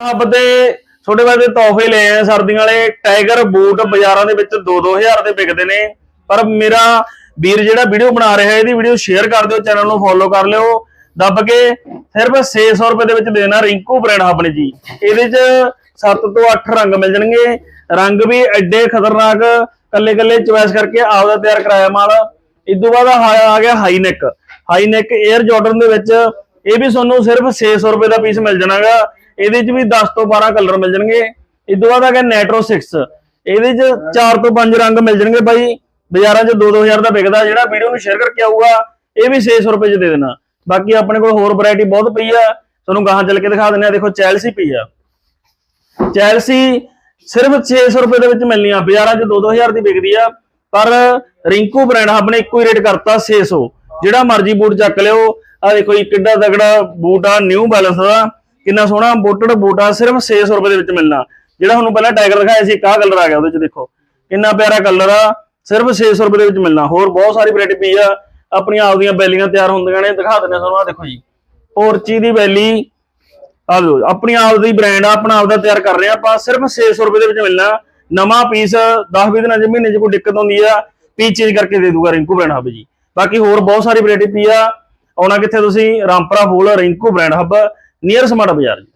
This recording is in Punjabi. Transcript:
ਹੱਬ ਤੇ ਛੋਟੇ ਵਾਲੇ ਤੋਹਫੇ ਲਏ ਆ, ਸਰਦੀਆਂ ਵਾਲੇ ਟਾਈਗਰ ਬੂਟ ਬਾਜ਼ਾਰਾਂ ਦੇ ਵਿੱਚ 2-2000 ਦੇ ਵਿਕਦੇ ਨੇ। ਪਰ ਮੇਰਾ ਵੀਰ ਜਿਹੜਾ ਵੀਡੀਓ ਬਣਾ ਰਿਹਾ ਇਹਦੀ ਵੀਡੀਓ ਸ਼ੇਅਰ ਕਰ ਦਿਓ, ਚੈਨਲ ਨੂੰ ਫੋਲੋ ਕਰ ਲਿਓ। ਦੱਬ ਕੇ ਸਿਰਫ 600 ਰੁਪਏ ਦੇ ਵਿੱਚ ਦੇਣਾ ਰਿੰਕੂ ਬ੍ਰਾਂਡ ਆਪਣੇ ਜੀ। ਇਹਦੇ 'ਚ 7 ਤੋਂ 8 ਰੰਗ ਮਿਲ ਜਾਣਗੇ। ਰੰਗ ਵੀ ਐਡੇ ਖਤਰਨਾਕ ਕੱਲੇ ਕੱਲੇ ਚੁਆਇਸ ਕਰਕੇ ਆਪਦਾ ਤਿਆਰ ਕਰਾਇਆ ਮਾਲ। ਇਦੋਂ ਬਾਅਦ ਆ ਆ ਗਿਆ high neck high neck air Jordan ਦੇ ਵਿੱਚ ਇਹ ਵੀ ਤੁਹਾਨੂੰ ਸਿਰਫ 600 ਰੁਪਏ ਦਾ ਪੀਸ ਮਿਲ ਜਾਣਾਗਾ। ਇਹਦੇ 'ਚ ਵੀ 10 ਤੋਂ 12 ਕਲਰ ਮਿਲ ਜਾਣਗੇ। ਇਦੋਂ ਬਾਅਦ ਆ ਨੈਟਰੋ 6 ਇਹਦੇ 'ਚ 4 ਤੋਂ 5 ਰੰਗ ਮਿਲ ਜਾਣਗੇ ਬਾਈ। ਬਾਜ਼ਾਰਾਂ 'ਚ 2-2000 ਦਾ ਵਿਕਦਾ, ਜਿਹੜਾ ਵੀਡੀਓ ਨੂੰ ਸ਼ੇਅਰ ਕਰਕੇ ਆਊਗਾ, ਇਹ ਵੀ 600 ਰੁਪਏ 'ਚ ਦੇ ਦੇਣਾ। ਬਾਕੀ ਆਪਣੇ ਕੋਲ ਹੋਰ ਵੈਰਾਈਟੀ ਬਹੁਤ ਪਈ ਆ। ਤੁਹਾਨੂੰ ਗਾਹਾਂ ਚੱਲ ਕੇ ਦਿਖਾ ਦਿੰਦੇ ਆ। ਦੇਖੋ ਚੈਲਸੀ ਪਈ ਆ। ਚੈਲਸੀ ਸਿਰਫ 600 ਰੁਪਏ ਦੇ ਵਿੱਚ ਮਿਲਣੀ ਆ ਬਾਜ਼ਾਰਾਂ 'ਚ 2-2000 ਦੀ ਵਿਕਦੀ ਆ। ਪਰ ਰਿੰਕੂ ਬ੍ਰਾਂਡ ਆਪਣੇ ਇੱਕੋ ਹੀ ਰੇਟ ਕਰਤਾ 600 ਜਿਹੜਾ ਮਰਜ਼ੀ ਬੂਟ ਚੱਕ ਲਿਓ। ਆ ਦੇਖੋ ਜੀ, ਕਿੱਡਾ ਤਗੜਾ ਬੂਟ ਆ ਨਿਊ ਬੈਲੈਂਸ ਦਾ। ਕਿੰਨਾ ਸੋਹਣਾ ਬੋਟਡ ਬੂਟ ਆ ਸਿਰਫ 600 ਰੁਪਏ ਦੇ ਵਿੱਚ ਮਿਲਣਾ। ਜਿਹੜਾ ਤੁਹਾਨੂੰ ਪਹਿਲਾਂ ਟਾਈਗਰ ਦਿਖਾਇਆ ਸੀ ਕਾਹ ਕਲਰ ਆ ਗਿਆ ਉਹਦੇ 'ਚ ਦੇਖੋ। ਕਿੰਨਾ ਪਿਆਰਾ ਕਲਰ ਆ, ਸਿਰਫ 600 ਰੁਪਏ ਦੇ ਵਿੱਚ ਮਿਲਣਾ। ਹੋਰ ਬਹੁਤ ਸਾਰੀ ਵੈਰਾਈਟੀ ਪਈ ਆ। ਆਪਣੀਆਂ ਆਪਦੀਆਂ ਬੈਲੀਆਂ ਤਿਆਰ ਹੁੰਦੀਆਂ ਨੇ। ਦਿਖਾ ਦਿੰਦੇ ਆ ਤੁਹਾਨੂੰ ਆ ਦੇਖੋ ਜੀ। ਪੋਰਚੀ ਦੀ ਬੈਲੀ। ਆ ਲੋ ਆਪਣੀ ਆਪ ਦੀ ਬ੍ਰਾਂਡ ਆ, ਆਪਣਾ ਆਪ ਦਾ ਤਿਆਰ ਕਰ ਰਹੇ ਆ ਆਪਾਂ। ਸਿਰਫ 600 ਰੁਪਏ ਦੇ ਵਿੱਚ ਮਿਲਣਾ। ਨਵਾਂ ਪੀਸ 10 20 ਦਿਨਾਂ ਚ, ਮਹੀਨੇ ਚ ਕੋਈ ਦਿੱਕਤ ਹੁੰਦੀ ਆ, ਪੀਸ ਚੇਂਜ ਕਰਕੇ ਦੇ ਦੂਗਾ ਰਿੰਕੂ ਬ੍ਰਾਂਡ ਹੱਬ ਜੀ। ਬਾਕੀ ਹੋਰ ਬਹੁਤ ਸਾਰੀ ਵੈਰਾਈਟੀ ਪਈ ਆ। ਆਉਣਾ ਕਿੱਥੇ ਤੁਸੀਂ? Rampura Phul Rinku brand hub near smart Bazaar ਜੀ।